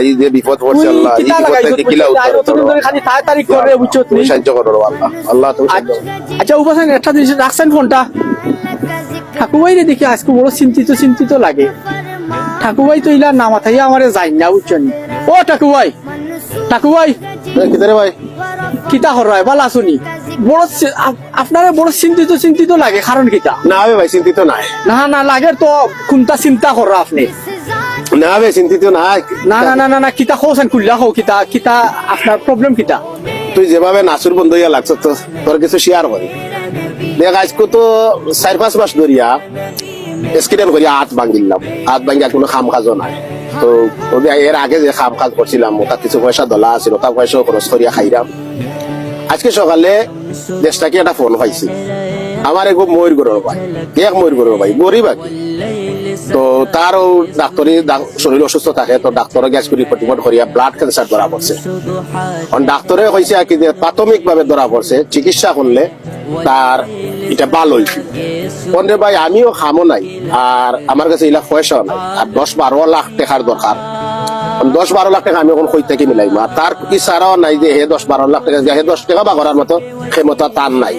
এই যে বিপদ পড়ছে আল্লাহ এই বিপদ থেকে কিলা উদ্ধার করো। খালি তাড়াতাড়ি করে বুঝছ তুমি সাহায্য করো আল্লাহ আল্লাহ তুমি আচ্ছা উপাসন একটা জিনিস রাখছেন ফোনটা। ঠাকুরবাই দেখি আজকে বড় চিন্তিত চিন্তিত লাগে। ঠাকুরবাই তো ইলা না মাথায় আমারে যাই না বুঝছেন ও ঠাকুরবাই ঠাকুরবাই এ, ভাই? কিতা বড় আপনারা বড় চিন্তিত চিন্তিত লাগে কারণ কিতা? না ভাই চিন্তিত নাই। না না লাগে তো কোনটা চিন্তা কর আপনি? না হবে চিন্তিত না না না না না কিতা খোসেন কুল্লা হো কিতা কিতা আপনার প্রবলেম কিতা? তুই যেভাবে নাচুর বন্ধ হইয়া লাগছ তো তোর কিছু শেয়ার করি দেখ আজকে তো চার পাঁচ মাস ধরিয়া এক্সিডেন্ট করিয়া হাত ভাঙিলাম। হাত ভাঙিয়া কোনো খাম কাজও নাই। তো এর আগে যে খাম কাজ করছিলাম ওটা কিছু পয়সা দলা আছিল ওটা পয়সাও খরচ করিয়া খাইলাম আজকে সকালে দেশটাকে একটা ফোন পাইছি। আমার এক ময়ূর গরুর ভাই এক ময়ূর গরুর ভাই গরিব আর। তো তারও ডাক্তারি শরীর অসুস্থ থাকে, তো ডাক্তারে গ্যাস করে রিপোর্ট করিয়া ব্লাড ক্যান্সার ধরা পড়ছে। ডাক্তারে আর কি যে প্রাথমিক ভাবে ধরা পড়ছে, চিকিৎসা করলে তার এটা ভালো বন্ধে ভাই, আমিও খামো নাই, আর আমার কাছে ইলা পয়সাও নাই, আর দশ বারো লাখ টাকার দরকার। দশ বারো লাখ টাকা আমি এখন কই থেকে মিলাইম আর তার ইচ্ছারাও নাই যে হে দশ বারো লাখ টাকা হে দশ টাকা বা করার মতো ক্ষমতা তার নাই।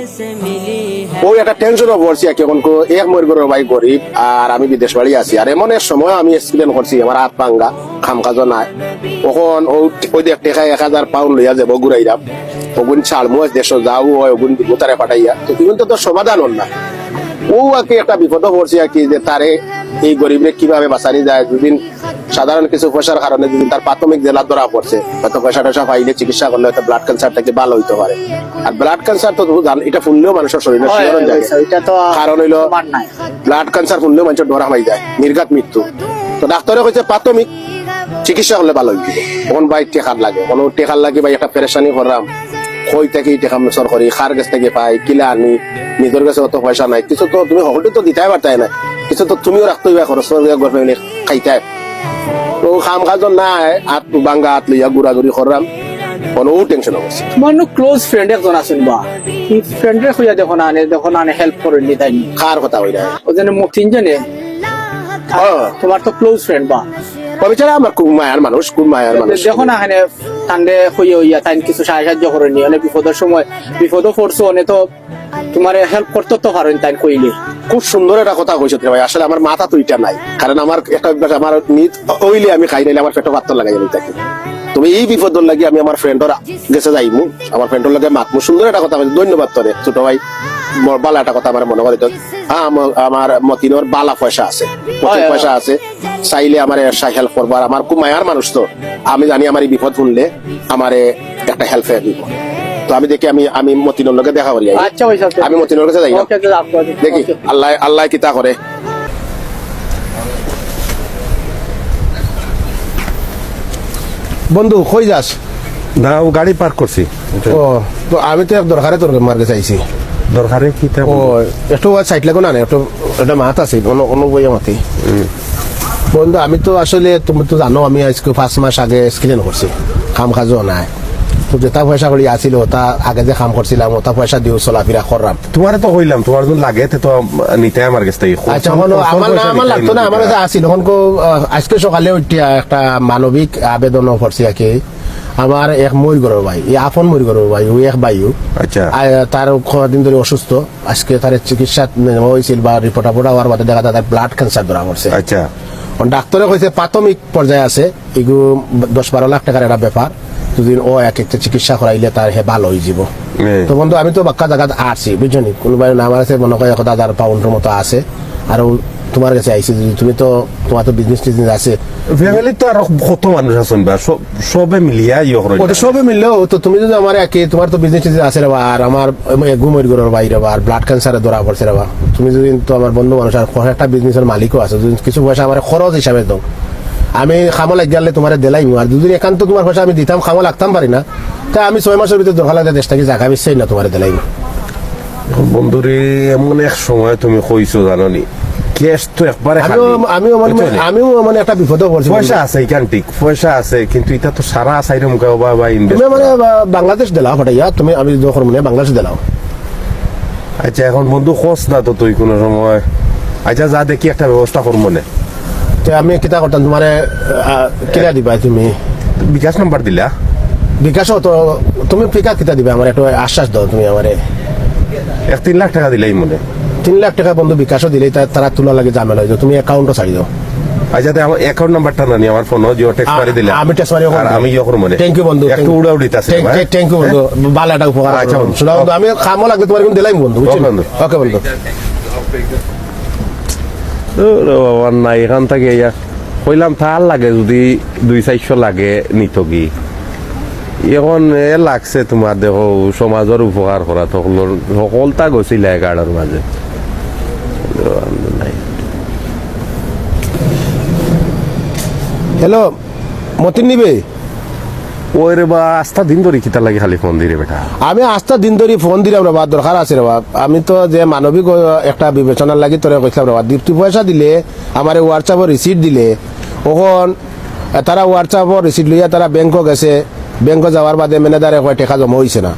ওই একটা টেনশনও পড়ছি আর কি এখন এক মর গরুর ভাই গরিব, আর আমি বিদেশ বাড়ি আছি। আর এমন এক সময় আমি এক্সপিরিয়েন্স করছি, আমার হাত পাঙ্গা খাম কাজও নাই। তখন ওই দেখ টেকা এক হাজার পাউন্ড লইয়া যাব ওগুন ছাড় মুজ দেশ যাও হয় ওগুন গোতারে পাঠাইয়া। তো কিন্তু তো তোর সমাধান হল না। ও আর কি একটা বিপদ পড়ছি আর কি, যে তারে এই গরিবরে কীভাবে বাঁচানি যায়, দুদিন সাধারণ কিছু পয়সার কারণে যদি তার প্রাথমিক জেলা ধরা পড়ছে হয়তো পয়সা টয়সা পাইলে চিকিৎসা করলে হয়তো ব্লাড ক্যান্সার থেকে ভালো হইতে পারে। আর ব্লাড ক্যান্সার তো এটা ফুললেও মানুষের শরীরে শিহরণ তো কারণ হইল ব্লাড ক্যান্সার ফুললেও মানুষের ডরা হয়ে যায় নির্ঘাত মৃত্যু। তো ডাক্তারে কইছে প্রাথমিক চিকিৎসা করলে ভালো হইব তখন ভাই টেকার লাগে কোনো টেকার লাগে ভাই একটা পেরেশানি করলাম। কই থেকে টেকা মেসর করি খার কাছ থেকে পাই কিলা আনি নিজের কাছে অত পয়সা নাই। কিছু তো তুমি সকলটি তো দিতে পারতাই না কিছু তো তুমিও রাখতে হইবা খরচ করে খাইতে তো খাম কাজ নাই হাত বাঙ্গা হাত লইয়া ঘুরা ঘুরি করলাম কোনো টেনশন হচ্ছে তোমার ক্লোজ ফ্রেন্ড একজন আছেন বা ফ্রেন্ডে খুঁজা দেখো না আনে দেখো না আনে হেল্প করেন নি তাই কার কথা হইরা ও। তোমার তো ক্লোজ ফ্রেন্ড বা বেচারা আমার খুব মায়ার মানুষ খুব মায়ার মানুষ দেখো না এখানে কান্দে হইয়া হইয়া তাই কিছু সাহায্য করেন নি অনেক বিপদের সময় বিপদও পড়ছো অনেক তো তোমার হেল্প করতে তো পারেন তাই কইলে খুব সুন্দর একটা কথা কইছো ভাই। আসলে আমার মাথা তো এটা নাই। কারণ আমার একটা আমার নিত ওইলে আমি খাই নাইলে আমার পেটে পাত্র লাগাই যাবে তাকে তুমি এই বিপদর লাগি আমি আমার ফ্রেন্ডর গেছে যাইমু। আমার ফ্রেন্ডর লাগে মাতমু। সুন্দর একটা কথা ধন্যবাদ তোরে। ছোট ভাই বালা একটা কথা আমার মনে করে হ্যাঁ আমার- মতিনোর বালা পয়সা আছে। পয়সা আছে। চাইলে আমার হেল্প করব আর আমার খুব মায়ার মানুষ তো। আমি জানি আমার এই বিপদ শুনলে আমারে একটা হেল্প দিব। তো আমি দেখি আমি আমি মতিনোর লগে দেখা করি আচ্ছা আমি মতিনোর কাছে যাই না। ওকে তো আপনি দেখি আল্লাহ আল্লাহ কিতা করে। বন্ধু কই যাস? না ও গাড়ি পার্ক করছি। ও তো আমি তো এক দরকারে তোর মার্কে চাইছি। দরকারে কি তা ও একটু সাইড লাগো না একটু একটা মাত আছে কোনো কোনো বইয়া মাতি বন্ধু আমি তো আসলে তুমি তো জানো আমি আজকে পাঁচ মাস আগে স্ক্রিন করছি। কাম কাজও নাই। যেটা পয়সা করি আছিল ওটা আগে যে কাম করছিলাম ওটা পয়সা দিও চলাফেরা করলাম তোমারে তো কইলাম তোমার যদি লাগে তো নিতে আমার কাছে আচ্ছা হলো আমার না আমার লাগতো না আমার কাছে আসিল এখন আজকে সকালে একটা মানবিক আবেদন করছি আর কি? আমার এক মই গরুর ভাই এই আপন মই গরুর ভাই ও এক ভাইও আচ্ছা। তার কদিন ধরে অসুস্থ। আজকে তার চিকিৎসা হয়েছিল বা রিপোর্ট আপোর্ট হওয়ার বাদে দেখা যায় তার ব্লাড ক্যান্সার ধরা পড়ছে আচ্ছা। ডাক্তারে কইছে প্রাথমিক পর্যায়ে আছে। এগুলো দশ বারো লাখ টাকার একটা ব্যাপার যদি ও এক একটা চিকিৎসা করাইলে তার হে ভালো হয়ে যাব। তো বন্ধু আমি তো বাক্কা জায়গা আসছি বুঝছ নি? কোনোবাই নাম আছে মনে করে এক হাজার পাউন্ডের মতো আছে। আর তোমার কাছে যদি তুমি তো তোমার তো বিজনেস টিজনেস আছে। ফ্যামিলি তো আর কত মানুষ আছেন বা? সব- মিলিয়া ইয়ে করে ওটা সবে মিললেও তো তুমি যদি আমার একে তোমার তো বিজনেস টিজনেস আছে রে আর আমার ঘুমের ঘরের বাইরে বা আর ব্লাড ক্যান্সারে ধরা পড়ছে রে বা। তুমি যদি তো আমার বন্ধু মানুষ আর একটা বিজনেসের মালিকও আছে যদি কিছু পয়সা আমার খরচ হিসাবে দাও। আমি খামো লাগ গেলে তোমার দেলাই আর দুদিন একান্ত তোমার পয়সা আমি দিতাম খামো লাগতাম পারি না। তা আমি ছয় মাসের ভিতরে দরকার লাগে দেশটাকে জায়গা বেশি না তোমার দেলাই বন্ধুরে এমন এক সময় তুমি কইছো জাননি। ক্যাশ তো একবারে আমিও আমিও মানে নি? আমিও মানে একটা বিপদে পড়ছি পয়সা আছে এখান ঠিক পয়সা আছে কিন্তু এটা তো সারা সাইড মুখে বা বা ইনভেস্ট মানে বাংলাদেশ দিলাও ফাটাইয়া তুমি আমি যখন মানে বাংলাদেশ দিলাও। আচ্ছা এখন বন্ধু খোঁজ না তো তুই কোনো সময়। আচ্ছা যা দেখি একটা ব্যবস্থা করব মনে তো আমি কিতা করতাম তোমার দিবা তুমি? বিকাশ নাম্বার দিলা। বিকাশও তো তুমি পিকা কিতা দিবা? আমার একটু আশ্বাস দাও তুমি আমারে। এক তিন লাখ টাকা দিলাই মনে তিন লাখ টাকা বন্ধু বিকাশও দিলেই তারা তোলা লাগে ঝামেলা হয়ে। তুমি অ্যাকাউন্টও ছাড়ি দাও। আচ্ছা তে আমার অ্যাকাউন্ট নাম্বারটা নানি আমার ফোন জিও টেক্সট মারি দিলা। আমি টেস্ট মারি আর আমি ইয়ে করব থ্যাংক ইউ বন্ধু একটু উড়া উড়িতাছে থ্যাংক ইউ বন্ধু। উপকার আচ্ছা, বন্ধু। আমি লাগবে তোমার কিন্তু দিলাম বন্ধু বুঝছ? ওকে, বন্ধু। ওকে বন্ধু বাবা, না, এখান থেকে ইয়া। কইলাম, তার লাগে যদি দুই চারশো লাগে নিত কি এখন এ লাগছে তোমার, দেখো সমাজের উপকার করা সকলের সকলটা গছিল এগারোর মাঝে নাই হ্যালো মতিন নিবে? ওই রে বা আস্থা দিন ধরে কিতা লাগে খালি ফোন দিরে বেটা। আমি আস্তা দিন ধরে ফোন দিলাম রে বাবা দরকার আছে রে বাবা আমি তো যে মানবিক একটা বিবেচনার লাগি তোরে কইছিলাম রে বাবা দীপ্তি পয়সা দিলে আমার হোয়াটসঅ্যাপের রিসিট দিলে ওখন তারা হোয়াটসঅ্যাপের রিসিট লইয়া তারা ব্যাংকক গেছে। ব্যাংক যাওয়ার বাদে ম্যানেজারে কয় টাকা জমা হইছে না।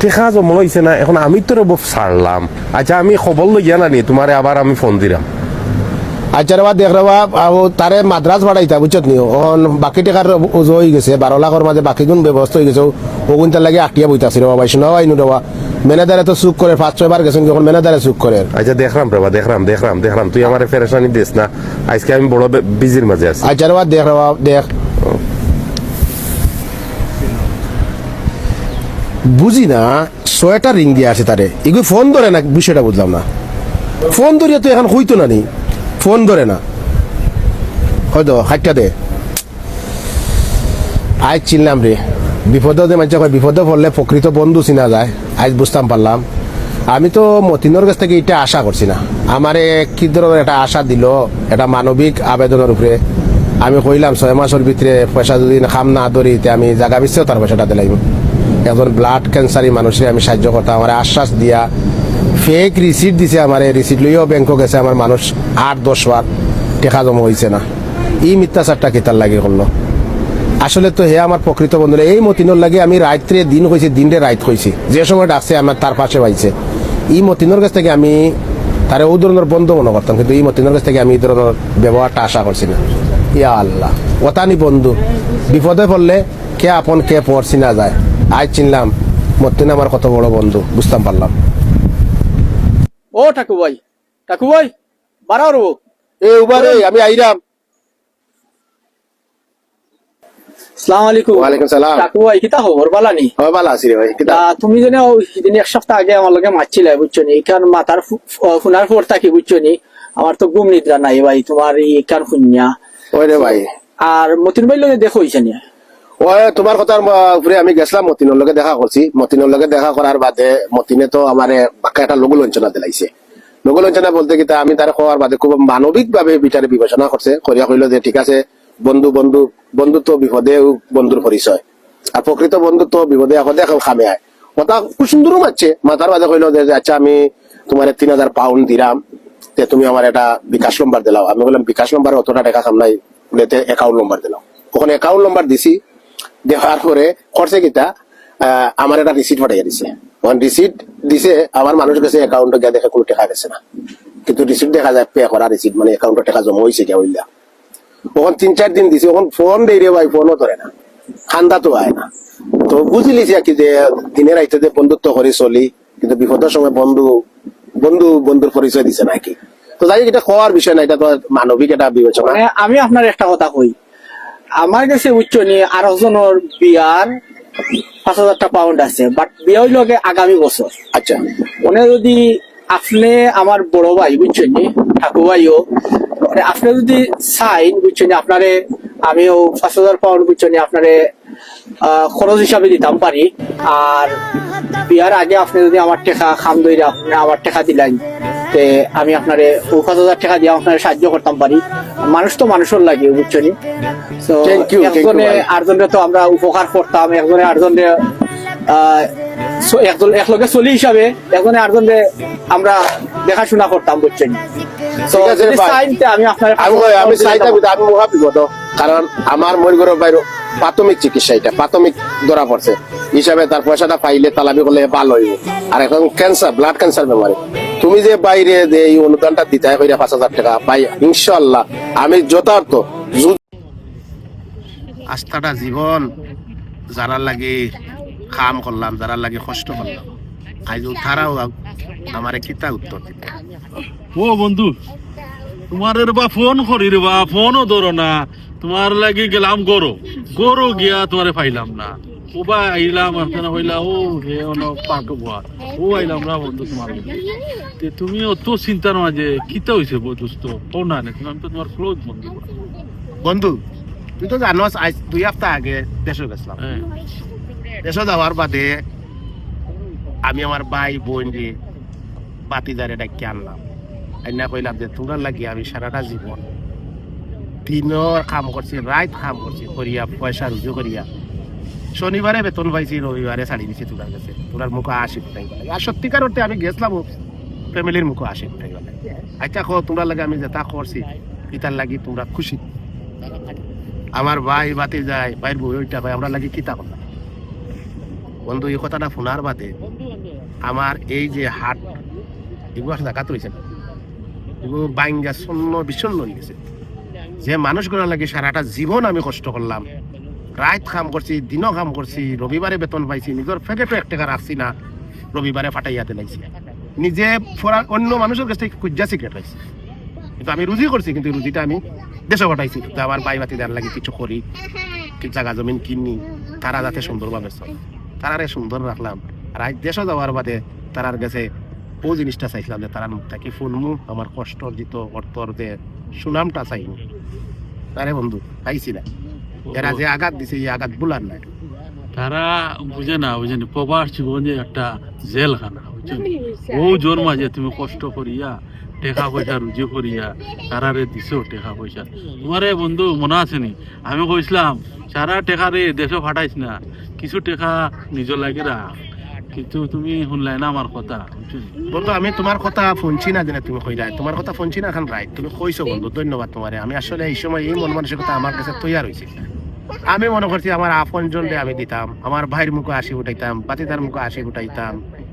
টেকা জমা হয়েছে না এখন আমি তো রব ছাড়লাম। আচ্ছা আমি খবর লইয়া নানি তোমারে আবার আমি ফোন দিলাম আচ্ছা রে দেখ রে বাবা আও তারে মাদ্রাস বাড়াইতা বুঝছত নি? ওখন বাকি টাকার উজো হয়ে গেছে বারো লাখের মাঝে বাকি গুণ ব্যবস্থা হয়ে গেছে ওগুন তার লাগে আটিয়া বইতাছি রে বাবা শোনাও আইনু রে বাবা ম্যানেজারে তো চুপ করে পাঁচ ছয় বার গেছেন যখন ম্যানেজারে চুপ করে আচ্ছা দেখলাম রে বা দেখলাম দেখলাম দেখলাম তুই আমার ফেরেশানি দিস না? আজকে আমি বড় বিজির মাঝে আছি। আচ্ছা দেখ রে দেখ। বুঝি না ছয়টা রিং দিয়ে আছে তারে এগুলো ফোন ধরে না বিষয়টা বুঝলাম না। ফোন ধরিয়া তো এখন হইতো না নি? ফোন ধরে না। হয়তো হাইটটা দে। আজ চিনলাম রে। বিপদে মানুষ কয়, বিপদে পড়লে প্রকৃত বন্ধু চিনা যায়। আজ বুঝতাম পারলাম। আমি তো মতিনের কাছ থেকে এটা আশা করছি না। আমারে কি ধরনের একটা আশা দিল এটা মানবিক আবেদনের উপরে। আমি কইলাম, ছয় মাসের ভিতরে পয়সা যদি খাম না ধরি, তে আমি জায়গা বিশ্বেও তার পয়সাটা দিলাম। একজন ব্লাড ক্যান্সারি মানুষের আমি সাহায্য করতাম, আমার আশ্বাস দিয়া ফেক রিসিট দিছে আমার এই রিসিট লইও ব্যাংকক গেছে আমার মানুষ আট দশ বার টেকা জমা হয়েছে না। এই মিথ্যাচারটা কেতার লাগে করল আসলে তো হে আমার প্রকৃত বন্ধু এই মতিনোর লাগে আমি রাত্রে দিন কইছি দিনরে রাত কইছি যে সময় ডাকছে আমার তার পাশে পাইছে। এই মতিনোর কাছ থেকে আমি তারে ও ধরনের বন্ধু মনে করতাম কিন্তু এই মতিনোর কাছ থেকে আমি এই ধরনের ব্যবহারটা আশা করছি না। ইয়া আল্লাহ ওতানি বন্ধু, বিপদে পড়লে কে আপন, কে পর চিনা যায়। আজ চিনলাম, মতিন আমার কত বড় বন্ধু বুঝতাম পারলাম ও ঠাকু ভাই ঠাকু ভাই বাড়াও রবো এই উবারে আমি আইরাম। সালাম আলাইকুম। ওয়ালাইকুম সালাম। ঠাকু ভাই কিতা খবর? বালা নি? হয় আছি রে ভাই তুমি এক সপ্তাহ আগে আমার লগে মারছিলে বুঝছ নি? কারণ মাথার ফোনার পর থাকি বুঝছ নি? আমার তো ঘুম নিদ্রা নাই ভাই তোমার এই কান শুনিয়া ওই রে ভাই। আর মতিন ভাই লগে দেখো নি ওই তোমার কথার উপরে আমি গেছিলাম মতিনের লগে দেখা করছি মতিনের লগে দেখা করার বাদে মতিনে তো আমার একটা লঘু লঞ্চনা দিলাইছে লঘু লঞ্চনা বলতে কি আমি তার খাওয়ার বাদে খুব মানবিক ভাবে বিচারে বিবেচনা করছে করিয়া কইল যে ঠিক আছে, বন্ধু বন্ধু, বন্ধুত্ব বিপদে বন্ধুর পরিচয় আর প্রকৃত বন্ধুত্ব বিপদে আপদে খামে আয় কথা খুব সুন্দরও মারছে মাথার বাদে কইল যে আচ্ছা আমি তোমার তিন হাজার পাউন্ড দিলাম তে তুমি আমার একটা বিকাশ নম্বর দিলাও। আমি বললাম বিকাশ নম্বর অতটা টাকা খাম নাই। অ্যাকাউন্ট নম্বর দিলাম ওখানে অ্যাকাউন্ট নম্বর দিছি। দেওয়ার পরে খরচে আহ, আমার একটা রিসিট পাঠাইয়া দিছে। ওখানে রিসিট দিছে আমার মানুষ কাছে অ্যাকাউন্টে গিয়ে দেখে কোনো টাকা গেছে না। কিন্তু রিসিট দেখা যায় পে করা রিসিট মানে অ্যাকাউন্টে টাকা জমা হয়েছে গিয়া হইলা ওখান তিন চার দিন দিছে ওখান ফোন দেই রে ভাই ফোনও ধরে না। খান্দা তো হয় না। তো বুঝলিছি আর কি যে দিনের আইতে যে বন্ধুত্ব করে চলি কিন্তু বিপদের সময় বন্ধু বন্ধু বন্ধুর পরিচয় দিছে নাকি তো যাই এটা খাওয়ার বিষয় না এটা তো মানবিক এটা বিবেচনা। মানে আমি আপনার একটা কথা কই আমার কাছে উচ্চ নি আরও জনের বিয়ার পাঁচ হাজারটা পাউন্ড আছে বাট বিয়া হইল আগামী বছর। আচ্ছা। ওনে যদি আপনি আমার বড় ভাই বুঝছেন নি? ঠাকু ভাইও মানে আপনি যদি চাইন বুঝছেন নি? আপনারে আমিও পাঁচ হাজার পাউন্ড বুঝছেন নি? আপনারে খরচ হিসাবে দিতাম পারি। আর বিয়ার আগে আপনি যদি আমার টাকা খাম দইরে আপনি আমার টাকা দিলেন তে আমি আপনারে পাঁচ হাজার টাকা দিয়ে আপনার সাহায্য করতাম পারি মানুষ তো মানুষের লাগে বুঝছেন তো একজনে আটজনে তো আমরা উপকার করতাম একজনে আটজনে একজন একলগে চলি হিসাবে একজনে আটজনে আমরা দেখাশোনা করতাম বুঝছেন আমি আপনার আমি আমি চাইতাম কিন্তু আমি মহা বিপদ কারণ আমার মরিগর বাইর প্রাথমিক চিকিৎসা এটা প্রাথমিক ধরা পড়ছে। হিসাবে তার পয়সাটা পাইলে তালাবি করলে ভালো হইব। আর এখন ক্যান্সার ব্লাড ক্যান্সার বেমারি। তুমি যে বাইরে যে এই অনুদানটা দিতে হয় পাঁচ হাজার টাকা পাই ইনশাল্লাহ আমি যথার্থ আস্থাটা জীবন যারা লাগে কাম করলাম যারা লাগে কষ্ট করলাম আজ তারাও আমার কিতা উত্তর দিতে ও বন্ধু তোমার বা ফোন করি রে বা ফোনও ধরো না। তোমার লাগি গেলাম গরু। গরু গিয়া তোমারে পাইলাম না। ও বা আইলাম আপনার হইলা ও হে অন পাক ভুয়া ও আইলাম না বন্ধু তোমার। তে তুমি অত চিন্তার মাঝে কিতা হইছে দোস্ত ও না না। তুমি আমি তো তোমার ক্লোজ বন্ধু। বন্ধু তুই তো জানো আজ দুই সপ্তাহ আগে দেশে গেছিলাম। হ্যাঁ। দেশে যাওয়ার বাদে আমি আমার ভাই বোন যে বাতিদারে ডাকি আনলাম। আইনা কইলাম যে তোমরা লাগি আমি সারাটা জীবন দিনর কাম করছি রাত কাম করছি করিয়া পয়সা রুজু করিয়া শনিবারে বেতন পাইছি রবিবারে ছাড়ি দিছি তোরার কাছে। তোরার মুখ আসি কোথায় আর সত্যিকার অর্থে আমি গেছিলাম ফ্যামিলির মুখ আসি কোথায় আচ্ছা কো তোমরা লাগে আমি যেটা করছি এটার লাগি তোমরা খুশি। আমার ভাই বাতি যায় ভাইয়ের বই ওইটা ভাই আমরা লাগি কিতা করলাম বন্ধু, এই কথাটা শোনার বাদে আমার এই যে হাট এগুলো জায়গাত রয়েছে না এগুলো বাইঙ্গা শূন্য বিষণ্ণ হয়ে গেছে যে মানুষগুলো লাগে সারাটা জীবন আমি কষ্ট করলাম। রাত কাম করছি, দিনও কাম করছি, রবিবারে বেতন পাইছি নিজের ফেকেটও এক টাকা রাখছি না রবিবারে ফাটাইয়া দিলাইছি নিজে ফরা- অন্য মানুষের কাছ থেকে কুজ্জা সিগারেট পাইছি। কিন্তু আমি রুজি করছি কিন্তু রুজিটা আমি দেশে ঘটাইছি তো আমার বাই বাতি দেওয়ার লাগে কিছু করি জায়গা জমিন কিনি তারা যাতে সুন্দরভাবে চলে। তারারে সুন্দর রাখলাম আজ দেশে যাওয়ার বাদে তারার কাছে ও জিনিসটা চাইছিলাম যে তারা মুখ থাকি ফুলমু আমার কষ্ট অর্জিত অর্থর যে সুনামটা চাইনি। তারে বন্ধু পাইছি না। এরা যে আঘাত দিছে, এই আঘাত বুলার নাই। তারা বুঝে না বুঝে না, প্রবাস জীবন একটা জেলখানা, বুঝছ ও জোর মাঝে তুমি কষ্ট করিয়া, টেকা পয়সা রুজি করিয়া তারারে দিছো টেকা পয়সা। তোমারে বন্ধু, মনে আছে নি? আমি কইছিলাম, সারা টেকা রে দেশে ফাটাইছ না। কিছু টেকা নিজের লাগে রাখ। কিন্তু তুমি শুনলাই না আমার কথা বন্ধু, আমি তোমার কথা শুনছি না যেন তুমি কইলা তোমার কথা শুনছি না এখন রাইট তুমি কইছো বন্ধু, ধন্যবাদ তোমারে আমি আসলে এই সময় এই মন মানসিকতা আমার কাছে তৈরি হয়েছে আমি মনে করছি আমার আপন জনরে আমি দিতাম, আমার ভাইয়ের মুখে হাসি উঠাইতাম বাতিদার মুখে হাসি উঠাইতাম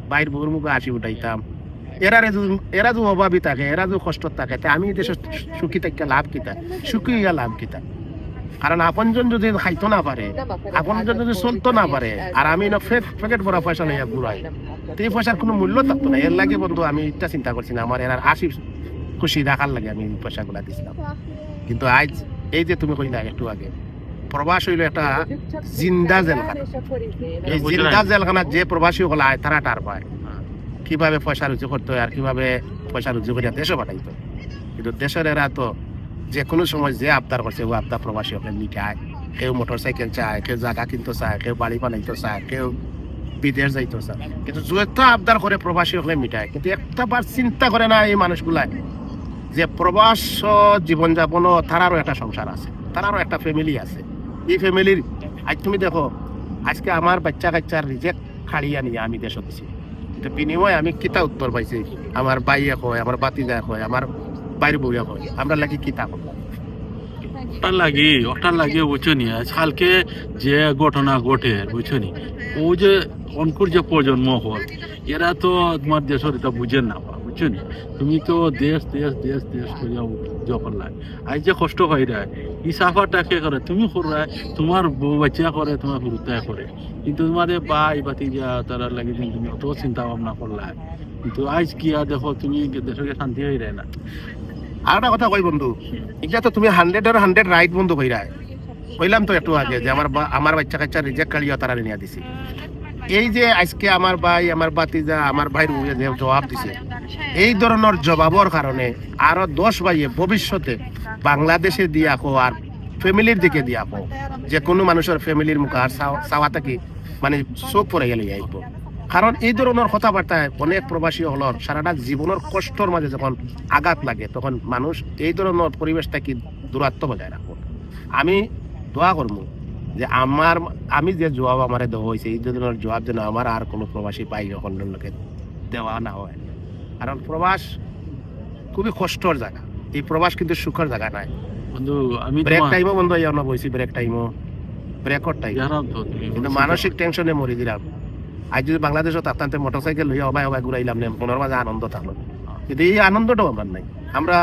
ভাইয়ের বউর মুখে হাসি উঠাইতাম এরা এরা যদি অভাবী থাকে, এরা যদি কষ্ট থাকে আমি দেশে সুখী থেকে লাভ কিতা সুখী লাভ কিতা কারণ আপনজন যদি খাইতো না পারে আপনজন যদি চলতো না পারে আর আমি না প্যাকেট ভরা পয়সা লইয়া ঘুরাই তো এই পয়সার কোনো মূল্য থাকতো না। এর লাগে বন্ধু আমি এটা চিন্তা করছি না। আমার এর আশি খুশি রাখার লাগে আমি পয়সাগুলা দিছিলাম। কিন্তু আজ এই যে তুমি কইলা একটু আগে প্রবাস হইল একটা জিন্দা জেলখানা। এই জিন্দা জেলখানা যে প্রবাসী হল আয় তারা টার পায়। কীভাবে পয়সা রুজি করতে হয় আর কীভাবে পয়সা রুজি করিয়া দেশে পাঠাইতো। কিন্তু দেশের এরা তো যে কোনো সময় যে আবদার করছে, ও আবদার প্রবাসী ওকে মিটায়। কেউ মোটর সাইকেল চায়, কেউ জায়গা কিনতে চায়, কেউ বাড়ি বানাইতে চায়, কেউ বিদেশ যাইতে চায়। কিন্তু যত আবদার করে প্রবাসী ওকে মিটায়, কিন্তু একটা বার চিন্তা করে না এই মানুষগুলাই যে প্রবাস জীবনযাপনও তারারও একটা সংসার আছে, তারারও একটা ফ্যামিলি আছে। এই ফ্যামিলির আজ তুমি দেখো, আজকে আমার বাচ্চা কাচ্চার রিজেক্ট খাড়িয়া নিয়ে আমি দেশত দিছি কিন্তু বিনিময়ে আমি কিতা উত্তর পাইছি? আমার বাইয়ে কয়, আমার বাতিজা কয়, আমার বাইর বউয়া কয় আমরা লাগি কিতা করলাম ওটা লাগি ওটা লাগে বুঝছ নি? আজকালকে যে ঘটনা ঘটে, বুঝছ নি? ও যে অঙ্কুর যে প্রজন্ম হল, এরা তো তোমার দেশের এটা বুঝে না, বুঝছ নি? তুমি তো দেশ দেশ দেশ দেশ করিয়া যখন লাগে। আজ যে কষ্ট হয় রা এই সাফারটা কে করে, তুমি কররা তোমার বাচ্চা করে, তোমার গুরুত্বায় করে। কিন্তু তোমার এ বাই বাতি যা তারা লাগে তুমি অত চিন্তা ভাবনা করলা। কিন্তু আজ কি আর দেখো, তুমি দেশকে শান্তি হয়ে যায় না? আর একটা কথা কই বন্ধু? এটা তো তুমি হান্ড্রেডের হান্ড্রেড রাইট বন্ধু কইরা। কইলাম তো একটু আগে যে আমার আমার বাচ্চা কাচ্চা রিজেক্ট কাড়িয়া তারা নিয়ে দিছি। এই যে আজকে আমার ভাই, আমার বাতিজা আমার ভাইয়ের বউয়ে যে জবাব দিছে, এই ধরনের জবাবর কারণে আরও দশ ভাইয়ে ভবিষ্যতে বাংলাদেশে দিয়া কো আর ফ্যামিলির দিকে দিয়া কো যে কোনো মানুষের ফ্যামিলির মুখ আর চাও- চাওয়া থাকি মানে চোখ পরে গেলে আইব। কারণ এই ধরনের কথাবার্তায় অনেক প্রবাসী হলর সারাটা জীবনের কষ্টর মাঝে যখন আঘাত লাগে তখন মানুষ এই ধরনের পরিবেশটা কি দূরত্ব বজায় রাখব? আমি দোয়া করব যে আমার আমি যে জবাব আমার দেওয়া হয়েছে এই ধরনের জবাব যেন আমার আর কোনো প্রবাসী পাই অন্য লোকে দেওয়া না হয়। কারণ প্রবাস খুবই কষ্টর জায়গা। এই প্রবাস কিন্তু সুখের জায়গা নাই বন্ধু আমি ব্রেক টাইমও বন্ধ হয়ে বইছি ব্রেক টাইমও ব্রেকর টাইম কিন্তু মানসিক টেনশনে মরি দিলাম আজ যদি বাংলাদেশত থাকতাম মোটর সাইকেল লইয়া অবাই অবাই ঘুরাইলাম নে মনের মাঝে আনন্দ থাকল কিন্তু এই আনন্দটাও আমার নাই। আমরা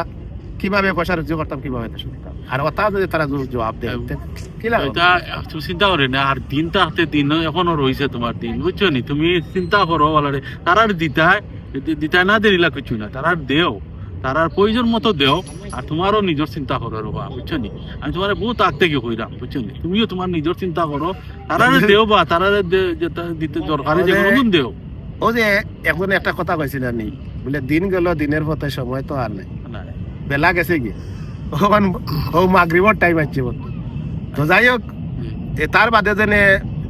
কীভাবে পয়সা রুজি করতাম কীভাবে তা শুনতাম আর ওটা যদি তারা জবাব দেয় এটা তুমি চিন্তা করে না আর দিনটা হাতে দিন এখনও রয়েছে তোমার দিন বুঝছ নি? তুমি চিন্তা করো বলারে। তারার দিতায় দিতায় না দেরিলা কিছু না তারার দেও। তারার প্রয়োজন মতো দেও আর তোমারও নিজের চিন্তা করো রবা বুঝছ নি? আমি তোমার বহুত আগ থেকে কইরাম বুঝছ নি? তুমিও তোমার নিজের চিন্তা করো। তারারে দেও বা তারারে দিতে দরকারে যে কোনদিন দেও। ও যে এখন একটা কথা কইছিল নি বলে দিন গেল দিনের পথে সময় তো আর নাই। বেলা গেছে কি? ওখান ও মাগরিবর টাইম আছে তো যাই হোক এ তার বাদে যেনে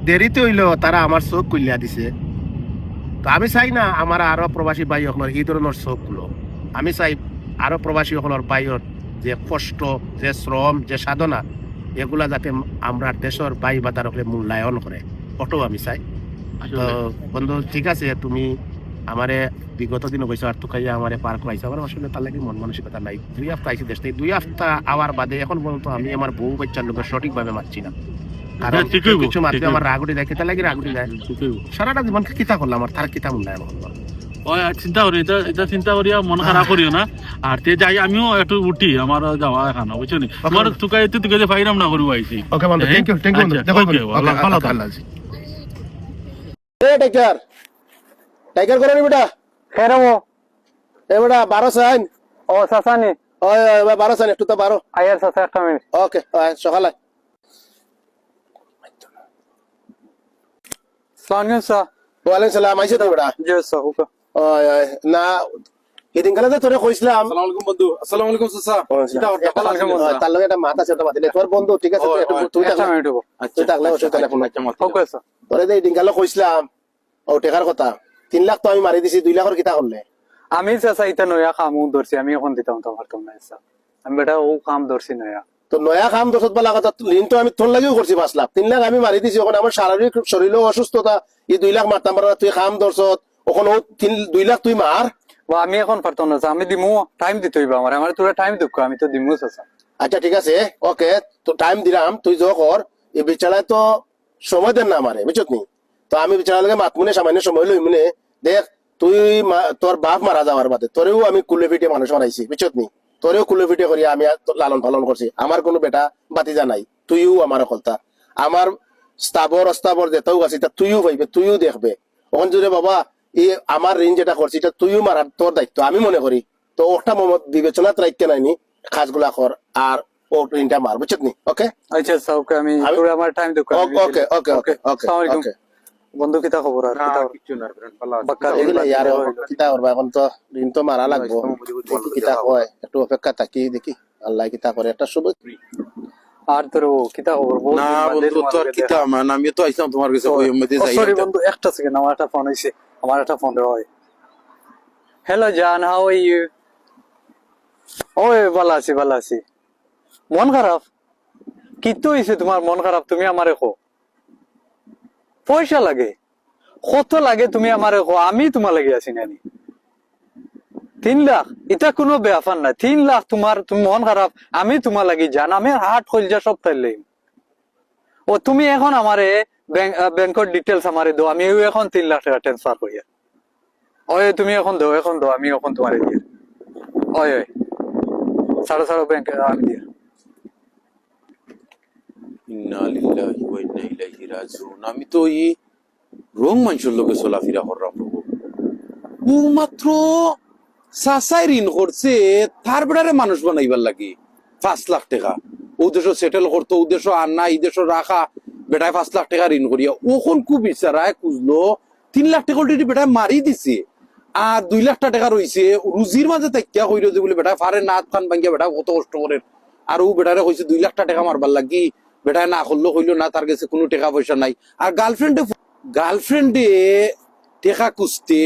দেরিতে হইল তারা আমার চোখ কুলিয়া দিছে। তো আমি চাই না আমার আরও প্রবাসী ভাই সকলের এই ধরনের চোখগুলো আমি চাই আরও প্রবাসী সকলের যে কষ্ট যে শ্রম যে সাধনা এগুলা যাতে আমরা দেশের ভাই বাদার সকলে মূল্যায়ন করে ওটাও আমি চাই। তো বন্ধু ঠিক আছে তুমি আমারে বিগত দিন কইছো আর তুকাইয়া আমারে পার করাইছো আমার আসলে তার লাগে মন মানসিকতা নাই। দুই হপ্তাহ আইছি দেশ থেকে দুই হপ্তাহ আওয়ার বাদে এখন পর্যন্ত আমি আমার বউ বাচ্চার লোকের সঠিক ভাবে মারছি না। কারণ কিছু ঠিকই আমার রাগ উঠে যায় কেতা লাগে রাগ উঠে যায়। ঠিকই। বল। সারাটা জীবন কিতা করলাম আমার তার কিতা মূল্যায়ন করলাম আর চিন্তা করি এটা এটা চিন্তা করিয়া মন খারাপ করিও না। আর তে যাই আমিও একটু উঠি আমার যাওয়া এখানে বুঝছ নি? আমার তুকাই তো তুকাই ফাইরাম না করব আইছি ওকে বন্ধু? থ্যাংক ইউ থ্যাংক ইউ দেখো okay, ভালো, ভালো থাকো। এ টাইগার টাইগার করে নি বেটা? হেরামো এ বেটা বারো সাইন ও সাসানি ওই ওই বারো সাইন একটু তো বারো আয়ার সাসা একটা মিনিট। ওকে সকালে সালাম স্যার ওয়ালাইকুম সালাম আইসে তো বেটা? জি স্যার ওকে না এদিন কালে তো তোরে কইছিলাম। আসসালামু বন্ধু। আসসালামু আলাইকুম চাচা কিতা হঠাৎ ভালো আছেন? তার লগে একটা মাথা সেটা মাতিলে তোর বন্ধু ঠিক আছে তুই একটা মিনিট হব তুই থাকলে অসুবিধা নাই আচ্ছা, মাথা। Okay sir. তোরে যে এদিন কালে কইছিলাম ও টেকার কথা লাখ তো আমি মারি দিছি দুই লাখের কিতা করলে? আমি চাচা ইতা নয়া কাম ধরছি আমি এখন দিতাম তো পারতাম না স্যার। আমি বেটা ও কাম ধরছি নয়া। তো নয়া কাম দশত বলা কথা ঋণ তো আমি তোর লাগেও করছি পাঁচ লাখ। তিন লাখ আমি মারি দিছি ওখানে আমার শারীরিক শরীরও অসুস্থতা এই দুই লাখ মারতাম পারা তুই কাম দর্শত ওখানে তিন দুই লাখ তুই মার আমি এখন পারতাম না আমি দিমু টাইম দিতে হইবা আমার আমার তোরা টাইম দুঃখ আমি তো দিমু চাচা। আচ্ছা ঠিক আছে ওকে তো টাইম দিলাম তুই যো কর এই বিচারায় তো সময় দেন না আমারে বুঝছত নি? তো আমি বিচারার লাগে মাতমুনে সামান্য সময় লই মনে দেখ তুই তোর বাপ মারা যাওয়ার বাদে তোরেও আমি কুলে পিঠে মানুষ বানাইছি বুঝছত নি? তোরেও কুলে পিঠে করি আমি লালন পালন করছি আমার কোনো বেটা বাতিজা নাই তুইও আমার কলতা আমার স্থাবর অস্থাবর যেটাও আছে তা তুইও পাইবে তুইও দেখবে। ওখান যদি বাবা আমার ঋণ যেটা করছি এটা তুইও মারার তোর দায়িত্ব আমি মনে করি। তো ওটা মমত বিবেচনাত রাখতে নাইনি কাজগুলা কর আর ও ঋণটা মার বুঝছত নি? ওকে আচ্ছা স্যার ওকে আমি তোরা আমার টাইম দুঃখ ওকে ওকে ওকে ওকে ওকে আসসালামু আলাইকুম। ওকে বন্ধু কিতা খবর আর? কিতা কিচ্ছু না, ভালো আছি। বাক্কা এগুলা ইয়ার কিতা করবা এখন তো ঋণ তো মারা লাগবো। কিতা হয় একটু অপেক্ষা থাকি দেখি। আল্লাহ কিতা করে একটা শুভ আর তোর কিতা খবর? না দিন বন্ধু তোর কিতা মান আমি তো আইসাম তোমার কাছে ওই দেখা। যাই sorry বন্ধু একটা সেকেন্ড আমার একটা ফোন হইছে আমার একটা ফোন হয়। হ্যালো জান হাউ আর ইউ ওই, ভালো আছি ভালো আছি। মন খারাপ? কিতো হইছে তোমার মন খারাপ? তুমি আমারে কো। পয়সা লাগে। কত লাগে তুমি আমারে কো? আমি তোমার লাগে আছি নানি। তিন লাখ। এটা কোনো ব্যাপার না তিন লাখ তোমার তুমি মন খারাপ। আমি তোমার লাগি জান আমি হাট কলজা সব তাইলে। ও, তুমি এখন আমারে ব্যাংকের ডিটেলস আমারে দাও আমি এখন তিন লাখ টাকা ট্রান্সফার করি ওই তুমি এখন দাও এখন দাও আমি এখন তোমারে দিয়ে ওই ওই সাড়ে সাড়ে ব্যাংক আমি দিয়ে আমি তো এই রং মানুষের লোকে চলাফেরা করলাম মাত্র সাসাই ঋণ করছে, তার বেড়ারে মানুষ বানাইবার লাগি। পাঁচ লাখ টাকা। ও দেশ সেটেল করতো ও আনা এই দেশ রাখা, বেটায় পাঁচ লাখ টাকা ঋণ করিয়া। ওখন খুব বিচারায় খুঁজলো, তিন লাখ টাকা অলরেডি বেটায় মারি দিছে। আর দুই লাখ টাকা রয়েছে রুজির মাঝে তাকিয়া কইল যে বলে বেটা ফারে নাত খান ভাঙ্গিয়া বেটা কত কষ্ট করে। আর ও বেটারে কইছে, দুই লাখ টাকা মারবার লাগি। বেটায় না করল, কইলো, না, তার কাছে কোনো টাকা পয়সা নাই। আর গার্লফ্রেন্ডে গার্লফ্রেন্ডে টেকা কুস্তে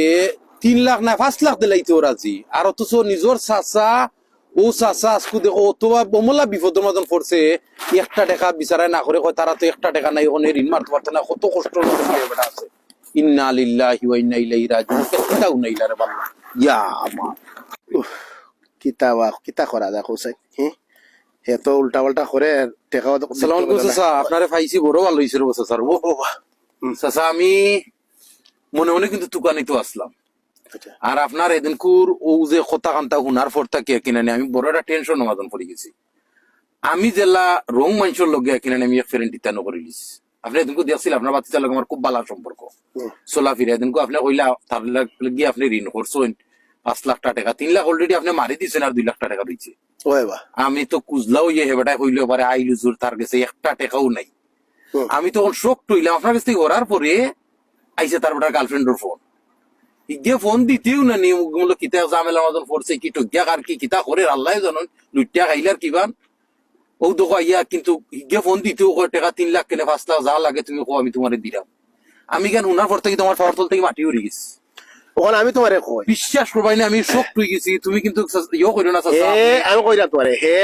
তিন লাখ না, পাঁচ লাখ দিলাইতে রাজি। আর অথচ নিজের চাচা ও চাচা আজকু দেখো অথবা বমলা বিপদের মতন পড়ছে। একটা টাকা বিচারায় না করে কয় তারা তো একটা টাকা নাই ওখানে ঋণ মারতে পারতো না কত কষ্ট বেটা আছে। ইন্না লিল্লাহি ওয়া ইন্না ইলাইহি রাজিউন কেতাও নাই লারে বাল্লা ইয়া মা। কিতা করা হ্যাঁ হে? তো উল্টা পাল্টা করে টেকাও তো আলাইকুম চাচা আপনারে পাইছি বড় ভালো হইছে রে চাচা ও চাচা আমি মনে মনে কিন্তু তুকানি তো আসলাম। আর আপনার এদিনকুর ও যে কথা কান্তা হুনার পর থাকে কিনানি আমি বড় একটা টেনশন সমাধান করে গেছি। আমি জেলা রং মানুষের লগে কিনানি আমি এক ফ্রেন্ড ইত্যানো করে দিছি আপনি এদিনকু দেখছিল আপনার বাচ্চা লগে আমার খুব ভালো সম্পর্ক। চলা ফিরে এদিনকু আপনি কইলা তার লাগি আপনি ঋণ করছেন পাঁচ লাখ টাকা। তিন লাখ অলরেডি আপনি মারি দিয়েছেন আর দুই লাখ টাকা রয়েছে আমি তো কুজলাও ইয়ে হেবেটাই হইলে পারে আইলু জোর তার কাছে একটা টাকাও নাই। আমি তখন শোক টইলাম আপনার কাছ থেকে করার পরে আইসে তার বেটার গার্লফ্রেন্ডের ফোন ইগে ফোন দিতেও না মুখগুলো কিতা মতন পড়ছে কি আর কি কিতা করে আল্লাহ জানন লুটিয়া খাইলার কিবান ও ইয়া কিন্তু ইগে ফোন দিতেও কয় টাকা তিন লাখ কেনে পাঁচ লাখ যা লাগে তুমি কো আমি তোমার দিলাম আমি কেন উনার পর থেকে তোমার পাওয়ার থেকে মাটি উড়ে গেছি? ওখানে আমি তোমারে কই বিশ্বাস করবাই না আমি শোক টুই গেছি তুমি কিন্তু ইয়ে করো না। হে আমি কইরা তোমারে হে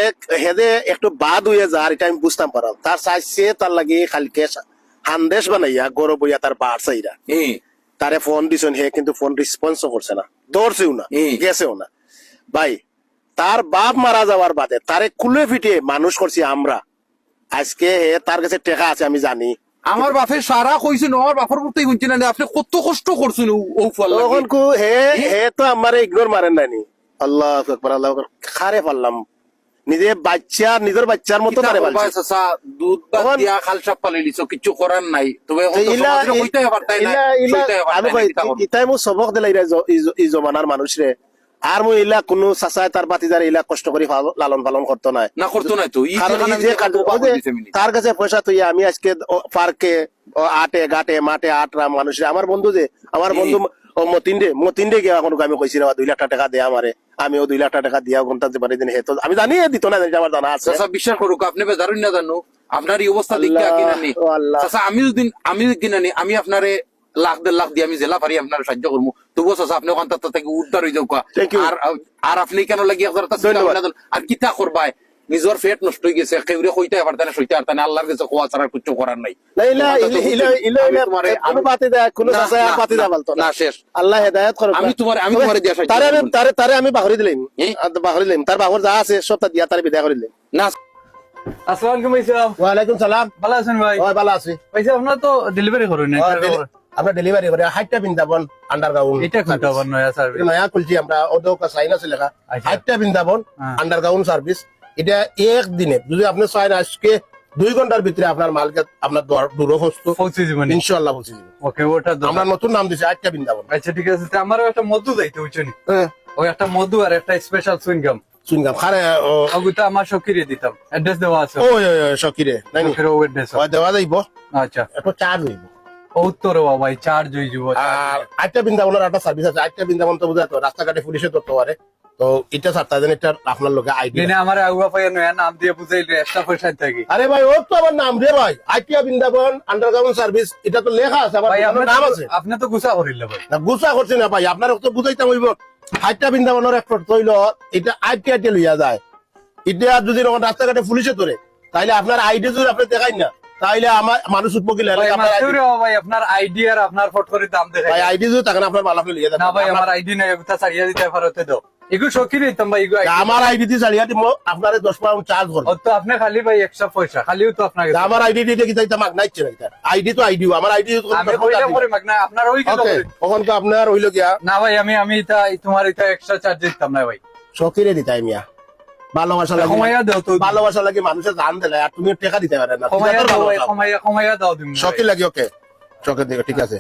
হেদে একটু বাদ হয়ে যার এটা আমি বুঝতাম পারাম তার চাইছে তার লাগি খালকে হান্দেশ বানাইয়া গরব হইয়া তার বার চাইরা তারে ফোন দিছেন হে কিন্তু ফোন রেসপন্সও করছে না। ধরছেও না। গেছেও না। ভাই তার বাপ মারা যাওয়ার বাদে তারে কুলে ফিটে মানুষ করছি আমরা। আজকে হে তার কাছে টেকা আছে আমি জানি। আমার বাপে সারা কইছেন আমার বাপর করতেই বুঝছি না আপনি কত কষ্ট করছেন ও- ফল। তখন কু হে হে তো আমারে ইগনোর মারেন নানি আল্লাহ আকবার আল্লাহ খারে পারলাম। নিজে বাচ্চা নিজের বাচ্চার মতো তারে দুধ দিয়া লিছো কিছু করার নাই। তবে ইলা আমি কই ইতাই মু সবক দিলাই ই- জমানার মানুষ রে। আর মু ইলা কোনো চাচাই তার বাতিদার ইলা কষ্ট করে লালন পালন করতো না না করতো না তো। ই কারণ যেখানে এই যে আমি কাজ- দেখব, ওই যে দিছে মিনিট। তার কাছে পয়সা তুই আমি আজকে পার্কে আটে গাটে মাঠে আটরা মানুষের আমার বন্ধু যে আমার বন্ধু ও মতিনডে মতিনডে গিয়ে এখন আমি কইছি না দুই লাখ টাকা দেয়া আমারে আমি ও দুই লাখ টাকা দিয়া ঘণ্টা যে পারি দিন। হেতো আমি জানি দিত না জানি আমার জানা আছে। বিশ্বাস করুক আপনি বেজারুন না জানো আপনার এই অবস্থা দেখে আল্লাহ, কিনা নি? ও চাচা আমি যদি আমি কিনা নি আমি আপনারে লাখ দেড় লাখ দিয়ে আমি জেলা পারি আপনার সাহায্য করব তবুও চাচা আপনি ওখান থেকে উদ্ধার হয়ে যাও. আর আপনি কেন লাগি আর কিতা করবাই নিজের ফেট নষ্ট হয়ে গেছে কেউরে কইতে পারতে না সইতে পারতে না আল্লাহর কাছে কোয়া ছাড়া কিছু করার নাই। না তো শেষ। আল্লাহ হেদায়েত করুক। আমি তোমারে- আমি তোমারে দিয়া তারে আমি তারে তারে আমি বাহরি দিলাম? বাহরি দিলাম। তার বাহর যা আছে সব তার দিয়া তারে বিদায় করে দিলাম। না। আসসালামু আলাইকুম ভাই সাহেব ওয়ালাইকুম সালাম। ভালো আছেন ভাই? ওই ভালো আছি। ভাই সাহেব আপনার তো ডেলিভারি করুন না আমরা ডেলিভারি করে। হাইটটা বৃন্দাবন আন্ডারগ্রাউন্ড এটা কোনটা নয়া সার্ভিস নয়া খুলছি আমরা ওদের সাইন আছে লেখা আচ্ছা। হাইটটা বৃন্দাবন। আন্ডারগ্রাউন্ড সার্ভিস এটা একদিনে। যদি আপনি চাইন আজকে দুই ঘণ্টার ভিতরে আপনার মালকে আপনার দূরহস্ত পৌঁছে ইনশাল্লাহ পৌঁছে দিবে। ওকে ওটা আমরা নতুন নাম দিছি হাইটটা বৃন্দাবন। আচ্ছা ঠিক আছে তা আমারও একটা মধু যাইতে বুঝছনি ওই একটা মধু আর একটা স্পেশাল খারে ও আমার সকিরে দিতাম। অ্যাড্রেস দেওয়া আছে। ওই ওই নাই? ও অ্যাড্রেস ওই দেওয়া যাইব। আচ্ছা। একটু চার্জ হইব। উত্তর ভাই চার্জ হয়ে যাব। আর আটটা বৃন্দাবনের একটা সার্ভিস আছে আটটা বৃন্দাবন তো বুঝা তো রাস্তাঘাটে পুলিশে ধরতে পারে তো এটা সারতা দেন এটা আপনার লোকে আইডিয়া দিনে আমার আগুয়া পাইয়া নয়া নাম দিয়ে বুঝাইলে এক্সট্রা পয়সা থাকি। আরে ভাই ও তো আমার নাম রে ভাই। আইটিয়া বৃন্দাবন আন্ডারগ্রাউন্ড সার্ভিস এটা তো লেখা আছে আমার ভাই দোকানের আপনার নাম আছে। আপনি তো গুছা করিলে ভাই। না গুছা করছি না ভাই আপনার তো বুঝাইতাম হইব। আইটিয়া বৃন্দাবনের একটা তৈল এটা আইটিয়া তে লইয়া যায়। এটা যদি রাস্তাঘাটে পুলিশে ধরে তাইলে আপনার আইডি যদি আপনি দেখাই না তাইলে আমার মানুষ ভাই ভাই আপনার আইডি আর আপনার ফট করে দাম দেখাই। ভাই আইডি যদি থাকে না আপনার মাল আপনি লইয়া যাবেন না ভাই আমার আইডি নাই দিতে পারতে দাও। এগুলো সকিরে দিতাম ভাই এগুলো আমার আইডি দিয়ে চালিয়ে দিব আপনার দশ পাউন্ড চার্জ করব। তো আপনি খালি ভাই এক্সট্রা পয়সা খালিও তো আপনাকে আমার আইডি দিয়ে কি চাইতে মাগ নাইছে না আইডি তো আইডি আমার আইডি আমি কইলে পরে মাগ না আপনার ওই গেল তখন। তো আপনার হইল গিয়া। না ভাই আমি আমি এটা তোমার এটা এক্সট্রা চার্জ দিতাম না ভাই। শখিরে দিতাই মিয়া। ভালোবাসা লাগে। কমাইয়া দাও তো। ভালোবাসা লাগে মানুষের দান দিলে আর তুমি টাকা দিতে পারে না কমাইয়া দাও ভাই কমাইয়া কমাইয়া দাও তুমি শখি লাগে ওকে। শখের দিকে ঠিক আছে।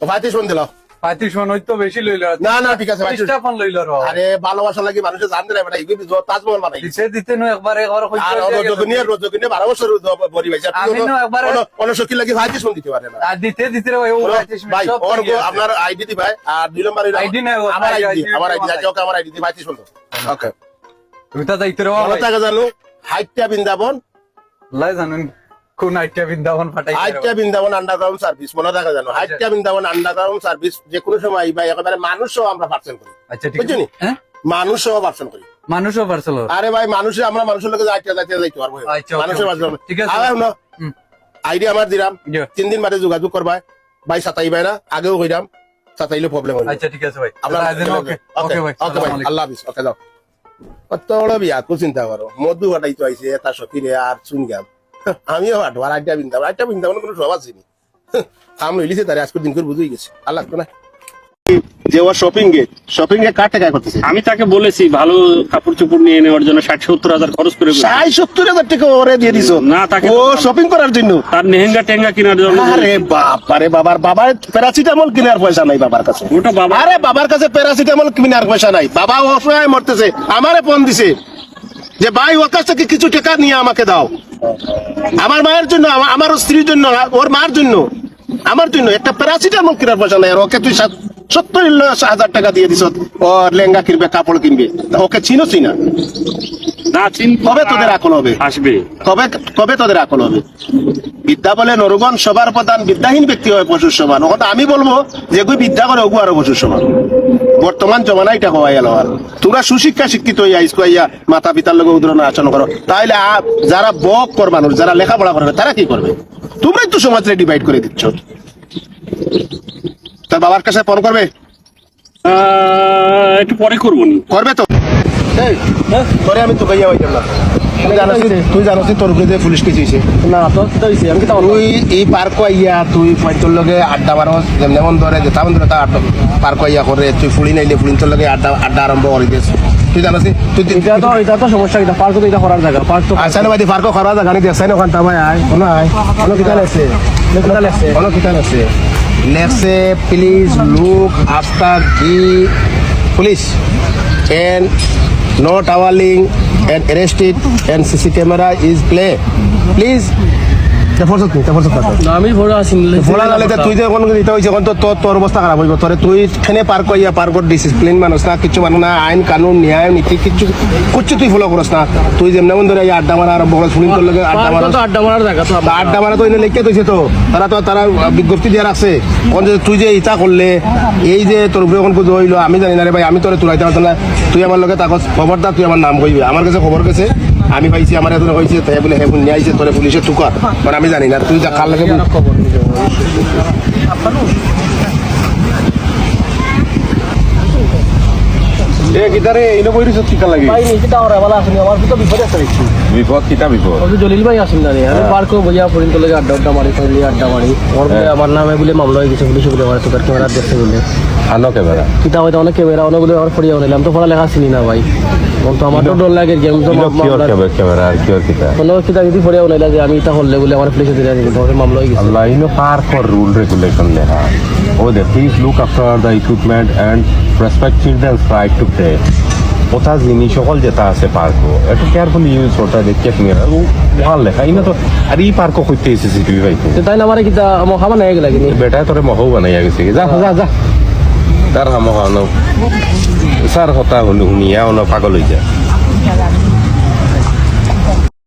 তো ভাইতে শুন দিল। পাতি শোনই তো বেশি লইল না না ঠিক আছে ফোন লইল র আরে ভালোবাসা লাগে মানুষের জান দিলে বেটা ইগুবি তাজমহল বানাই দিছে দিতে নো একবারে আর বছর বড়ি ভাই আমি না একবারে- অন শখি লাগে ভাইতে শুন দিতে পারে না। আর দিতে দিতে ভাই ও ভাই ওর আপনার আইডি দি ভাই আর দুই নম্বর হইল ID নাই, ওর। আমার ID আইডি আমার আইডি আমার আছে ওকে আমার আইডি দি ভাইতে শুনতো ওকে। তুমি তা যাইতে রে ভালো জানো। হাইটটা বৃন্দাবন। লাই জানেন। কোন আইটা বৃন্দাবন ফাটাই বৃন্দাবন আন্ডারগ্রাউন্ড সার্ভিস মনে রাখা জানো হাইটটা বৃন্দাবন আন্ডারগ্রাউন্ড সার্ভিস যে কোনো সময় আইবা একেবারে মানুষও আমরা পার্সেল করি। আচ্ছা ঠিক আছে। হ্যাঁ? মানুষও পার্সেল করি। মানুষও পার্সেল আরে ভাই মানুষে আমরা মানুষের লোকে যাইতে যাইতে যাইতে পারব? আচ্ছা, মানুষের পার্সেল ঠিক আছে। শুনো আইডি আমার দিলাম। তিন দিন বাদে যোগাযোগ করবা। ভাই সাতাই ভাই না আগেও কইরাম সাতাইলে প্রবলেম হয় আচ্ছা ঠিক আছে ভাই। আপনার ওকে ওকে ভাই ওকে ভাই। আল্লাহ হাফিজ। ওকে যাও। কত বড় বিয়া চিন্তা করো। মধু হাটাই তো আইছে আর চুনগাম আমিও হাঁটবো আর আড্ডা আড্ডা কোনো সব আসেনি লইলিছে তারে আজকের দিন করে বুঝেই গেছে আর লাগতো না। যে ও শপিং গে শপিং এ কার টাকা করতেছে? আমি তাকে বলেছি ভালো কাপড় চোপড় নিয়ে নেওয়ার জন্য ষাট সত্তর হাজার খরচ করে ষাট সত্তর হাজার টাকা ওরে দিয়ে দিছো। না, তাকে- ও শপিং করার জন্য? তার নেহেঙ্গা টেঙ্গা কেনার জন্য। আরে বাবারে বাবার বাবার প্যারাসিটামল কেনার পয়সা নাই বাবার কাছে। ওটা বাবা আরে বাবার কাছে প্যারাসিটামল কেনার পয়সা নাই। বাবা অসহায় মরতেছে আমারে ফোন দিছে। যে ভাই, ওর কাছ থেকে কিছু টাকা নিয়ে আমাকে দাও। আমার মায়ের জন্য আমা- আমার স্ত্রীর জন্য, ওর মার জন্য, আমার জন্য। একটা প্যারাসিটামল কেনার পয়সা নাই আর ওকে তুই সত্তর হাজার টাকা দিয়ে দিস ওর লেহেঙ্গা কিনবে কাপড় কিনবে। ওকে চিনো চিনা না? চিন কবে তোদের আকল হবে? আসবে। কবে কবে তোদের আকল হবে? বিদ্যা বলে নরগণ সবার প্রধান বিদ্যাহীন ব্যক্তি হয় পশুর সমান। ওটা আমি বলব যে গুই বিদ্যা করে ওগু আরও পশুর সমান। বর্তমান জমানা এটা হওয়া গেল আর তোমরা সুশিক্ষা শিক্ষিত হইয়া ইয়া মাতা পিতার লগে উদ্রণ আচরণ করো। তাহলে যারা বক কর মানুষ যারা লেখাপড়া করবে তারা কি করবে? তোমরাই তো সমাজে ডিভাইড করে দিচ্ছ। তার বাবার কাছে ফোন করবে? একটু পরে করব করবে তো। এই, তোরে আমি তো ভাইয়া হইতাম না। তুই জানোস তুই তোর উপরে পুলিশ কেস হয়েছে না তো আমি তুই এই পার্ক আইয়া তুই তোর লগে আড্ডা মারো যেমন ধরে যেতাম ধরে তা আড্ডা পার্ক আইয়া করে তুই ফুলি নাইলে ফুলিন তোর লগে আড্ডা আড্ডা আরম্ভ করে দিয়েছ তুই জানাস তুই এটা তো এটা তো সমস্যা এটা পার্ক তো এটা করার জায়গা পার্ক তো আসান বাদি পার্ক খরা জায়গা নি দেখছাই ওখান তামাই আয় কোন আয়। কোন কিতা লেছে? কিতা লেখছে? কোন কিতা লেছে? next please look after the police and no toweling and arrested and CC camera is play. Please তারপর তুই না আমি নালে যে কোন দিতে হইছে কোন তো তোর তোর অবস্থা খারাপ হইব তোরে তুই খেনে পার কইয়া পার কর ডিসিপ্লিন মানুষ না কিছু মানুষ না আইন কানুন ন্যায় নীতি কিছু কিছু তুই ফলো করস না। তুই যেমন মন ধরে আড্ডা মারা আরম্ভ করস শুনিন তোর লগে আড্ডা মারা তো আড্ডা মারার জায়গা তো আড্ডা মারা তো এনে লিখতে তৈছে তো। তারা তো তারা বিজ্ঞপ্তি দিয়ে রাখছে কোন যে তুই যে ইটা করলে এই যে তোর উপরে কোন কিছু হইল আমি জানি না রে ভাই আমি তোরে তুলাইতে পারতাম না তুই আমার লগে তাকস খবরদার তুই আমার নাম কইবি। আমার কাছে খবর গেছে। আমি পাইছি আমার এত হয়েছে তাই বলে হ্যাঁ নিয়ে আইছে তোরে পুলিশে তুকা মানে আমি জানি না তুই যা কার লাগে খবর ইনো লাগে। ভাই বালা আমার তো বিপদে আছে দেখছি বিপদ কিতা বিপদ? ওই জলিল ভাই আসেন না রে আমি পার্ক বইয়া পরিন্ত লাগে আড্ডা আড্ডা মারি ফেলি আড্ডা মারি। ওর আমার নামে বলে মামলা হয়ে গেছে পুলিশে বলে আমার ক্যামেরা দেখতে বলে আনো ক্যামেরা? কিতা হয়তো অনেক ক্যামেরা অনেক বলে আমার ফড়িয়া নিলাম তো পড়া লেখা চিনি না ভাই। তো আমার তো ডর লাগে গেম তো ক্যামেরা আর কিয়র কিতা? কোনো কিতা যদি ফড়িয়া নিলা যে আমি তা হলে বলে আমার পুলিশে দিলে তোমাকে মামলা হয়ে গেছে। you know, park or rule regulation leha. Oh, there, please look after the equipment and respect children's right to play. ওটা জিনিস সকল যেটা আছে পার্কও একটু কেয়ারফুলি ইউজ ওটা দেখে নিয়ে ভালো লেখা ইনা তো আর এই পার্কও করতে এসে সিটিভি পাইতো। তো তাই না আমার কিতা আমার খাবার নাই গেলা কিনি বেটায় তোরে মহও বানাইয়া গেছে। যা যা যা। তার হামো হানো স্যার কথা শুনি শুনিয়া অন পাগল হয়ে যায়।